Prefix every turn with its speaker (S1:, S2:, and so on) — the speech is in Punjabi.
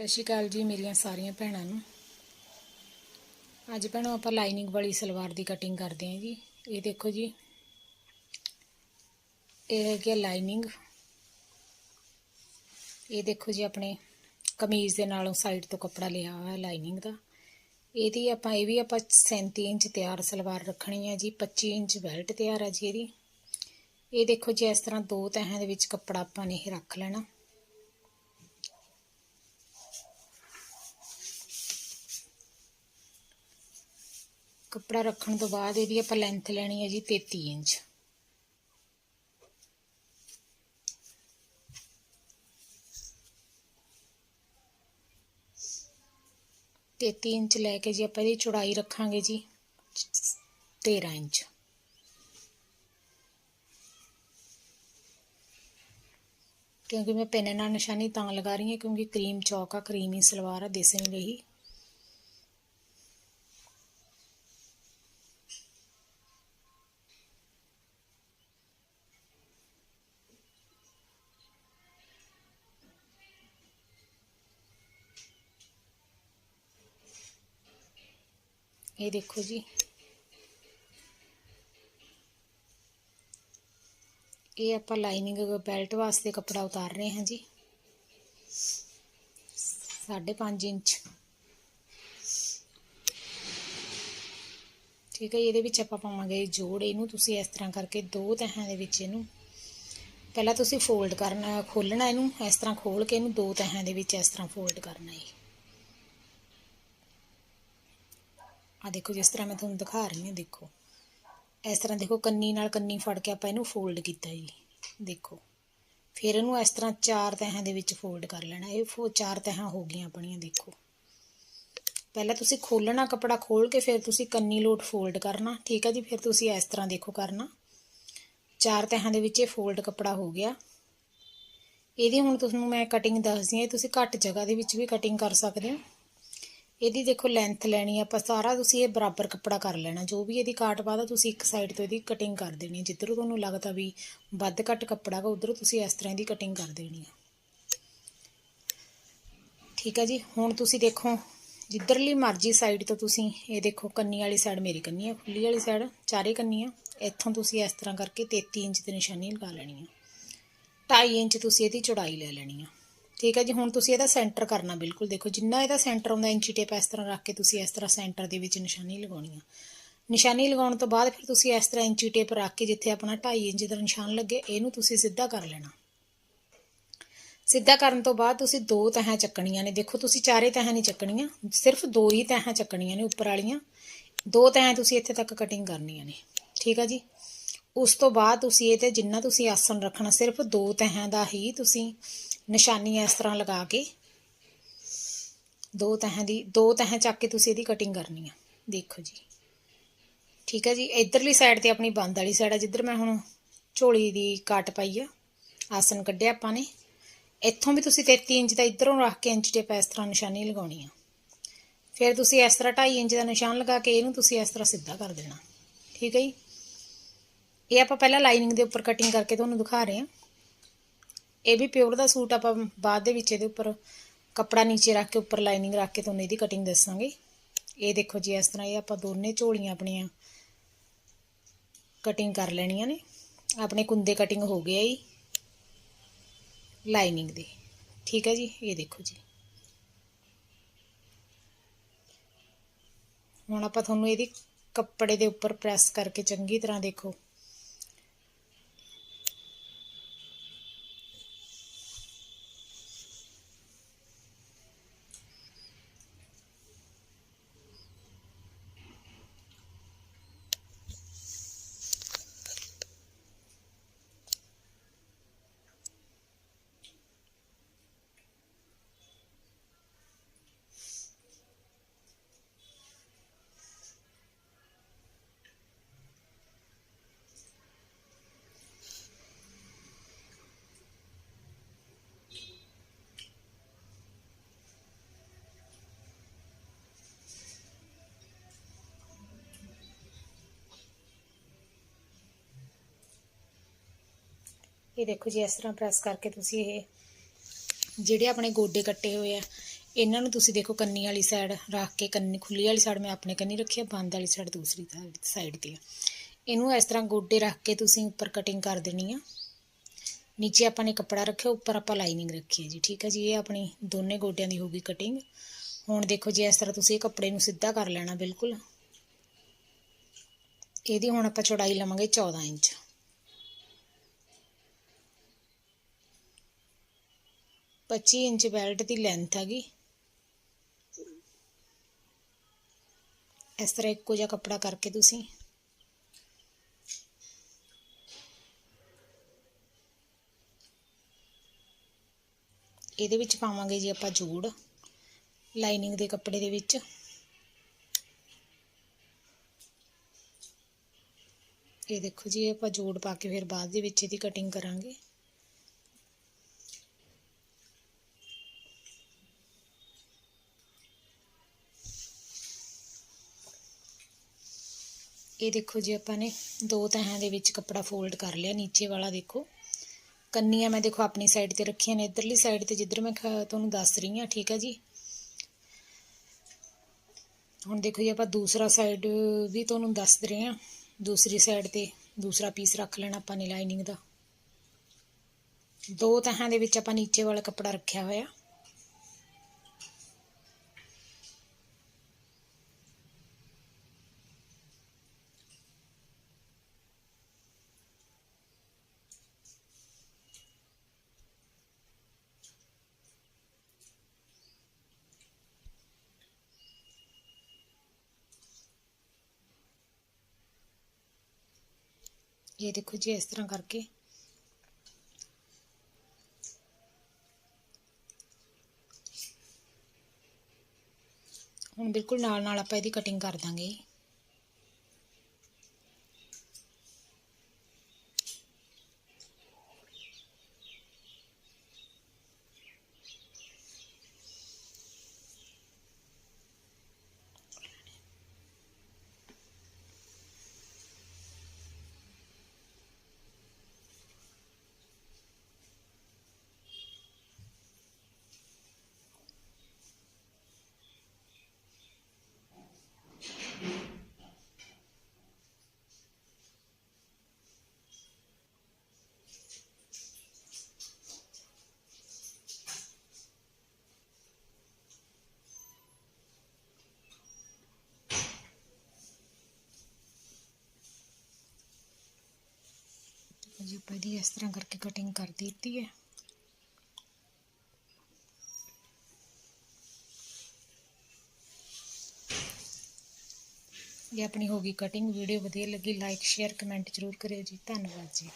S1: ਸਤਿ ਸ਼੍ਰੀ ਅਕਾਲ ਜੀ ਮੇਰੀਆਂ ਸਾਰੀਆਂ ਭੈਣਾਂ ਨੂੰ। ਅੱਜ ਭੈਣੋ ਆਪਾਂ ਲਾਈਨਿੰਗ ਵਾਲੀ ਸਲਵਾਰ ਦੀ ਕਟਿੰਗ ਕਰਦੇ ਹਾਂ ਜੀ। ਇਹ ਦੇਖੋ ਜੀ। ਇਹ ਹੈਗੀ ਲਾਈਨਿੰਗ। ਇਹ ਦੇਖੋ ਜੀ ਆਪਣੇ ਕਮੀਜ਼ ਦੇ ਨਾਲੋਂ ਸਾਈਡ ਤੋਂ ਕੱਪੜਾ ਲਿਆ ਹੋਇਆ ਲਾਈਨਿੰਗ ਦਾ। ਇਹਦੀ ਆਪਾਂ, ਇਹ ਵੀ ਆਪਾਂ 37 ਇੰਚ ਤਿਆਰ ਸਲਵਾਰ ਰੱਖਣੀ ਹੈ ਜੀ। 25 ਇੰਚ ਬੈਲਟ ਤਿਆਰ ਹੈ ਜੀ ਇਹਦੀ। ਇਹ ਦੇਖੋ ਜੀ, ਇਸ ਤਰ੍ਹਾਂ ਦੋ ਤਹਾਂ ਦੇ ਵਿੱਚ ਕੱਪੜਾ ਆਪਾਂ ਨੇ ਇਹ ਰੱਖ ਲੈਣਾ। ਕੱਪੜਾ ਰੱਖਣ ਤੋਂ ਬਾਅਦ ਇਹਦੀ ਆਪਾਂ ਲੈਂਥ ਲੈਣੀ ਹੈ ਜੀ 33 ਇੰਚ। ਤੇਤੀ ਇੰਚ ਲੈ ਕੇ ਜੀ ਆਪਾਂ ਇਹਦੀ ਚੌੜਾਈ ਰੱਖਾਂਗੇ ਜੀ 13 ਇੰਚ। ਕਿਉਂਕਿ ਮੈਂ ਪੈਨ ਨਾਲ ਨਿਸ਼ਾਨੀ ਤਾਂ ਲਗਾ ਰਹੀ ਹਾਂ, ਕਿਉਂਕਿ ਕਰੀਮ ਚੌਕ ਆ, ਕਰੀਮੀ ਸਲਵਾਰ ਆ, ਦਿਸ ਨਹੀਂ ਰਹੀ। ਇਹ ਦੇਖੋ ਜੀ। ਇਹ ਆਪਾਂ ਲਾਈਨਿੰਗ ਬੈਲਟ ਵਾਸਤੇ ਕੱਪੜਾ ਉਤਾਰ ਰਹੇ ਹਾਂ ਜੀ। 5.5 ਇੰਚ। ਠੀਕ ਹੈ ਇਹਦੇ ਵਿੱਚ ਆਪਾਂ ਪਾਵਾਂਗੇ ਜੋੜ। ਇਹਨੂੰ ਤੁਸੀਂ ਇਸ ਤਰ੍ਹਾਂ ਕਰਕੇ ਦੋ ਤਹਾਂ ਦੇ ਵਿੱਚ ਇਹਨੂੰ ਪਹਿਲਾਂ ਤੁਸੀਂ ਫੋਲਡ ਕਰਨਾ ਖੋਲਣਾ ਇਹਨੂੰ, ਇਸ ਤਰ੍ਹਾਂ ਖੋਲ ਕੇ ਇਹਨੂੰ ਦੋ ਤਹਾਂ ਦੇ ਵਿੱਚ ਇਸ ਤਰ੍ਹਾਂ ਫੋਲਡ ਕਰਨਾ ਹੈ ਆ ਦੇਖੋ, ਜਿਸ ਤਰ੍ਹਾਂ ਮੈਂ ਤੁਹਾਨੂੰ ਦਿਖਾ ਰਹੀ ਹਾਂ, ਦੇਖੋ। ਇਸ ਤਰ੍ਹਾਂ ਦੇਖੋ, ਕੰਨੀ ਨਾਲ ਕੰਨੀ ਫੜ ਕੇ ਆਪਾਂ ਇਹਨੂੰ ਫੋਲਡ ਕੀਤਾ ਜੀ। ਦੇਖੋ, ਫਿਰ ਇਹਨੂੰ ਇਸ ਤਰ੍ਹਾਂ ਚਾਰ ਤਹਾਂ ਦੇ ਵਿੱਚ ਫੋਲਡ ਕਰ ਲੈਣਾ। ਇਹ ਫੋ, ਚਾਰ ਤਹਾਂ ਹੋ ਗਈਆਂ ਆਪਣੀਆਂ, ਦੇਖੋ। ਪਹਿਲਾਂ ਤੁਸੀਂ ਖੋਲਣਾ ਕਪੜਾ ਖੋਲ ਕੇ ਫਿਰ ਤੁਸੀਂ ਕੰਨੀ ਲੋਟ ਫੋਲਡ ਕਰਨਾ। ਠੀਕ ਹੈ ਜੀ, ਫਿਰ ਤੁਸੀਂ ਇਸ ਤਰ੍ਹਾਂ ਦੇਖੋ ਕਰਨਾ। ਚਾਰ ਤਹਾਂ ਦੇ ਵਿੱਚ ਇਹ ਫੋਲਡ ਕਪੜਾ ਹੋ ਗਿਆ। ਇਹਦੀ ਹੁਣ ਤੁਹਾਨੂੰ ਮੈਂ ਕਟਿੰਗ ਦੱਸਦੀ ਹਾਂ। ਤੁਸੀਂ ਘੱਟ ਜਗ੍ਹਾ ਦੇ ਵਿੱਚ ਵੀ ਕਟਿੰਗ ਕਰ ਸਕਦੇ ਹੋ। ਇਹਦੀ ਦੇਖੋ ਲੈਂਥ ਲੈਣੀ ਆ, ਆਪਾਂ ਸਾਰਾ ਤੁਸੀਂ ਇਹ ਬਰਾਬਰ ਕੱਪੜਾ ਕਰ ਲੈਣਾ, ਜੋ ਵੀ ਇਹਦੀ ਕਾਟ ਪਾਦਾ ਤੁਸੀਂ ਇੱਕ ਸਾਈਡ ਤੋਂ ਇਹਦੀ ਕਟਿੰਗ ਕਰ ਦੇਣੀ ਜਿੱਧਰੋਂ ਤੁਹਾਨੂੰ ਲੱਗਦਾ ਵੀ ਵੱਧ ਘੱਟ ਕੱਪੜਾ ਗਾ, ਉਧਰੋਂ ਤੁਸੀਂ ਇਸ ਤਰ੍ਹਾਂ ਦੀ ਕਟਿੰਗ ਕਰ ਦੇਣੀ ਆ। ਠੀਕ ਹੈ ਜੀ, ਹੁਣ ਤੁਸੀਂ ਦੇਖੋ, ਜਿੱਧਰਲੀ ਮਰਜ਼ੀ ਸਾਈਡ ਤੋਂ ਤੁਸੀਂ ਇਹ ਦੇਖੋ, ਕੰਨੀ ਵਾਲੀ ਸਾਈਡ ਮੇਰੀ ਕੰਨੀ ਆ, ਖੁੱਲੀ ਵਾਲੀ ਸਾਈਡ ਚਾਰੇ ਕੰਨੀਆਂ ਇੱਥੋਂ ਤੁਸੀਂ ਇਸ ਤਰ੍ਹਾਂ ਕਰਕੇ 33 ਇੰਚ ਦੀ ਨਿਸ਼ਾਨੀ ਲਗਾ ਲੈਣੀ ਆ। 2.5 ਇੰਚ ਤੁਸੀਂ ਇਹਦੀ ਚੌੜਾਈ ਲੈ ਲੈਣੀ ਆ। ਠੀਕ ਹੈ ਜੀ, ਹੁਣ ਤੁਸੀਂ ਇਹਦਾ ਸੈਂਟਰ ਕਰਨਾ ਬਿਲਕੁਲ। ਦੇਖੋ, ਜਿੰਨਾ ਇਹਦਾ ਸੈਂਟਰ ਆਉਂਦਾ, ਇੰਚੀ ਟੇਪ ਇਸ ਤਰ੍ਹਾਂ ਰੱਖ ਕੇ ਤੁਸੀਂ ਇਸ ਤਰ੍ਹਾਂ ਸੈਂਟਰ ਦੇ ਵਿੱਚ ਨਿਸ਼ਾਨੀ ਲਗਾਉਣੀ ਆ। ਨਿਸ਼ਾਨੀ ਲਗਾਉਣ ਤੋਂ ਬਾਅਦ ਫਿਰ ਤੁਸੀਂ ਇਸ ਤਰ੍ਹਾਂ ਇੰਚੀ ਟੇਪ ਰੱਖ ਕੇ ਜਿੱਥੇ ਆਪਣਾ 2.5 ਇੰਚ ਦਾ ਨਿਸ਼ਾਨ ਲੱਗੇ, ਇਹਨੂੰ ਤੁਸੀਂ ਸਿੱਧਾ ਕਰ ਲੈਣਾ। ਸਿੱਧਾ ਕਰਨ ਤੋਂ ਬਾਅਦ ਤੁਸੀਂ ਦੋ ਤਹਾਂ ਚੱਕਣੀਆਂ ਨੇ। ਦੇਖੋ, ਤੁਸੀਂ ਚਾਰੇ ਤਹਾਂ ਨਹੀਂ ਚੱਕਣੀਆਂ, ਸਿਰਫ ਦੋ ਹੀ ਤਹਾਂ ਚੱਕਣੀਆਂ ਨੇ ਉੱਪਰ ਵਾਲੀਆਂ। ਦੋ ਤਹਾਂ ਤੁਸੀਂ ਇੱਥੇ ਤੱਕ ਕਟਿੰਗ ਕਰਨੀਆਂ ਨੇ, ਠੀਕ ਆ ਜੀ? ਉਸ ਤੋਂ ਬਾਅਦ ਤੁਸੀਂ ਇਹ ਤੇ ਜਿੰਨਾ ਤੁਸੀਂ ਆਸਣ ਰੱਖਣਾ, ਸਿਰਫ ਦੋ ਤਹਾਂ ਦਾ ਹੀ ਤੁਸੀਂ ਨਿਸ਼ਾਨੀ ਇਸ ਤਰ੍ਹਾਂ ਲਗਾ ਕੇ ਦੋ ਤਹਾਂ ਦੀ, ਦੋ ਤਹਾਂ ਚੱਕ ਕੇ ਤੁਸੀਂ ਇਹਦੀ ਕਟਿੰਗ ਕਰਨੀ ਆ। ਦੇਖੋ ਜੀ। ਠੀਕ ਹੈ ਜੀ? ਇਧਰਲੀ ਸਾਈਡ ਤੇ ਆਪਣੀ ਬੰਦ ਵਾਲੀ ਸਾਈਡ ਆ, ਜਿੱਧਰ ਮੈਂ ਹੁਣ ਝੋਲੀ ਦੀ ਕੱਟ ਪਾਈ ਆ, ਆਸਣ ਕੱਢਿਆ ਆਪਾਂ ਨੇ। ਇੱਥੋਂ ਵੀ ਤੁਸੀਂ 33 ਇੰਚ ਦਾ ਇਧਰੋਂ ਰੱਖ ਕੇ ਇੰਚ ਟੇਪ ਇਸ ਤਰ੍ਹਾਂ ਨਿਸ਼ਾਨੀ ਲਗਾਉਣੀ ਆ। ਫਿਰ ਤੁਸੀਂ ਇਸ ਤਰ੍ਹਾਂ 2.5 ਇੰਚ ਦਾ ਨਿਸ਼ਾਨ ਲਗਾ ਕੇ ਇਹਨੂੰ ਤੁਸੀਂ ਇਸ ਤਰ੍ਹਾਂ ਸਿੱਧਾ ਕਰ ਦੇਣਾ। ਠੀਕ ਹੈ ਜੀ? ਇਹ ਆਪਾਂ ਪਹਿਲਾਂ ਲਾਈਨਿੰਗ ਦੇ ਉੱਪਰ ਕਟਿੰਗ ਕਰਕੇ ਤੁਹਾਨੂੰ ਦਿਖਾ ਰਹੇ ਹਾਂ ਇਹ ਵੀ ਪਿਓਰ ਦਾ ਸੂਟ ਆਪਾਂ ਬਾਅਦ ਦੇ ਵਿੱਚ ਇਹਦੇ ਉੱਪਰ ਕੱਪੜਾ ਨੀਚੇ ਰੱਖ ਕੇ ਉੱਪਰ ਲਾਈਨਿੰਗ ਰੱਖ ਕੇ ਤੁਹਾਨੂੰ ਇਹਦੀ ਕਟਿੰਗ ਦੱਸਾਂਗੇ। ਇਹ ਦੇਖੋ ਜੀ, ਇਸ ਤਰ੍ਹਾਂ ਇਹ ਆਪਾਂ ਦੋਨੇ ਝੋਲੀਆਂ ਆਪਣੀਆਂ ਕਟਿੰਗ ਕਰ ਲੈਣੀਆਂ ਨੇ। ਆਪਣੇ ਕੁੰਦੇ ਕਟਿੰਗ ਹੋ ਗਿਆ ਜੀ ਲਾਈਨਿੰਗ ਦੇ। ਠੀਕ ਹੈ ਜੀ, ਇਹ ਦੇਖੋ ਜੀ। ਹੁਣ ਆਪਾਂ ਤੁਹਾਨੂੰ ਇਹਦੀ ਕੱਪੜੇ ਦੇ ਉੱਪਰ ਪ੍ਰੈਸ ਕਰਕੇ ਚੰਗੀ ਤਰ੍ਹਾਂ ਦੇਖੋ। ਇਹ ਦੇਖੋ ਜੀ, ਇਸ ਤਰ੍ਹਾਂ ਪ੍ਰੈਸ ਕਰਕੇ ਤੁਸੀਂ ਇਹ ਜਿਹੜੇ ਆਪਣੇ ਗੋਡੇ ਕੱਟੇ ਹੋਏ ਆ, ਇਹਨਾਂ ਨੂੰ ਤੁਸੀਂ ਦੇਖੋ ਕੰਨੀ ਵਾਲੀ ਸਾਈਡ ਰੱਖ ਕੇ, ਕੰਨੀ, ਖੁੱਲੀ ਵਾਲੀ ਸਾਈਡ ਮੈਂ ਆਪਣੇ ਕੰਨੀ ਰੱਖੀ ਆ, ਬੰਦ ਵਾਲੀ ਸਾਈਡ ਦੂਸਰੀ ਸਾਈਡ ਤੇ ਆ। ਇਹਨੂੰ ਇਸ ਤਰ੍ਹਾਂ ਗੋਡੇ ਰੱਖ ਕੇ ਤੁਸੀਂ ਉੱਪਰ ਕਟਿੰਗ ਕਰ ਦੇਣੀ ਆ। ਨੀਚੇ ਆਪਾਂ ਨੇ ਕੱਪੜਾ ਰੱਖਿਆ, ਉੱਪਰ ਆਪਾਂ ਲਾਈਨਿੰਗ ਰੱਖੀ ਹੈ ਜੀ, ਠੀਕ ਹੈ ਜੀ, ਇਹ ਆਪਣੀ ਦੋਨੇ ਗੋਡਿਆਂ ਦੀ ਹੋਊਗੀ ਕਟਿੰਗ ਹੁਣ ਦੇਖੋ ਜੀ, ਇਸ ਤਰ੍ਹਾਂ ਤੁਸੀਂ ਇਹ ਕੱਪੜੇ ਨੂੰ ਸਿੱਧਾ ਕਰ ਲੈਣਾ, ਬਿਲਕੁਲ। ਇਹਦੀ ਹੁਣ ਆਪਾਂ ਚੌੜਾਈ ਲਵਾਂਗੇ 14 ਇੰਚ। ਪੱਚੀ ਇੰਚ ਬੈਲਟ ਦੀ ਲੈਂਥ ਹੈਗੀ ਇਸ ਤਰ੍ਹਾਂ ਇੱਕੋ ਜਿਹਾ ਕੱਪੜਾ ਕਰਕੇ ਤੁਸੀਂ। ਇਹਦੇ ਵਿੱਚ ਪਾਵਾਂਗੇ ਜੀ ਆਪਾਂ ਜੂੜ ਲਾਈਨਿੰਗ ਦੇ ਕੱਪੜੇ ਦੇ ਵਿੱਚ। ਇਹ ਦੇਖੋ ਜੀ, ਇਹ ਆਪਾਂ ਜੋੜ ਪਾ ਕੇ ਫਿਰ ਬਾਅਦ ਦੇ ਵਿੱਚ ਇਹਦੀ ਕਟਿੰਗ ਕਰਾਂਗੇ। ਇਹ ਦੇਖੋ ਜੀ ਆਪਾਂ ਨੇ ਦੋ ਤਹਾਂ ਦੇ ਵਿੱਚ ਕੱਪੜਾ ਫੋਲਡ ਕਰ ਲਿਆ, ਨੀਚੇ ਵਾਲਾ ਦੇਖੋ। ਕੰਨੀਆਂ ਮੈਂ ਦੇਖੋ ਆਪਣੀ ਸਾਈਡ ਤੇ ਰੱਖੀਆਂ ਨੇ, ਇਧਰਲੀ ਸਾਈਡ ਤੇ ਜਿੱਧਰ ਮੈਂ ਤੁਹਾਨੂੰ ਦੱਸ ਰਹੀ ਹਾਂ, ਠੀਕ ਹੈ ਜੀ। ਹੁਣ ਦੇਖੋ ਜੀ ਆਪਾਂ ਦੂਸਰਾ ਸਾਈਡ ਵੀ ਤੁਹਾਨੂੰ ਦੱਸ ਰਹੇ ਹਾਂ। ਦੂਸਰੀ ਸਾਈਡ ਤੇ ਦੂਸਰਾ ਪੀਸ ਰੱਖ ਲੈਣਾ ਆਪਾਂ ਨੇ ਲਾਈਨਿੰਗ ਦਾ। ਦੋ ਤਹਾਂ ਦੇ ਵਿੱਚ ਆਪਾਂ ਨੀਚੇ ਵਾਲਾ ਕੱਪੜਾ ਰੱਖਿਆ ਹੋਇਆ। ਇਹ ਦੇਖੋ ਜੀ ਇਸ ਤਰ੍ਹਾਂ ਕਰਕੇ। ਹੁਣ ਬਿਲਕੁਲ ਨਾਲ ਨਾਲ ਆਪਾਂ ਇਹਦੀ ਕਟਿੰਗ ਕਰ ਦਾਂਗੇ। ਜੀ ਆਪਾਂ ਇਹਦੀ ਇਸ ਤਰ੍ਹਾਂ ਕਰਕੇ ਕਟਿੰਗ ਕਰ ਦਿੱਤੀ ਹੈ ਇਹ ਆਪਣੀ ਹੋ ਗਈ ਕਟਿੰਗ ਵੀਡੀਓ ਵਧੀਆ ਲੱਗੀ ਲਾਈਕ ਸ਼ੇਅਰ ਕਮੈਂਟ ਜ਼ਰੂਰ ਕਰਿਓ ਜੀ ਧੰਨਵਾਦ ਜੀ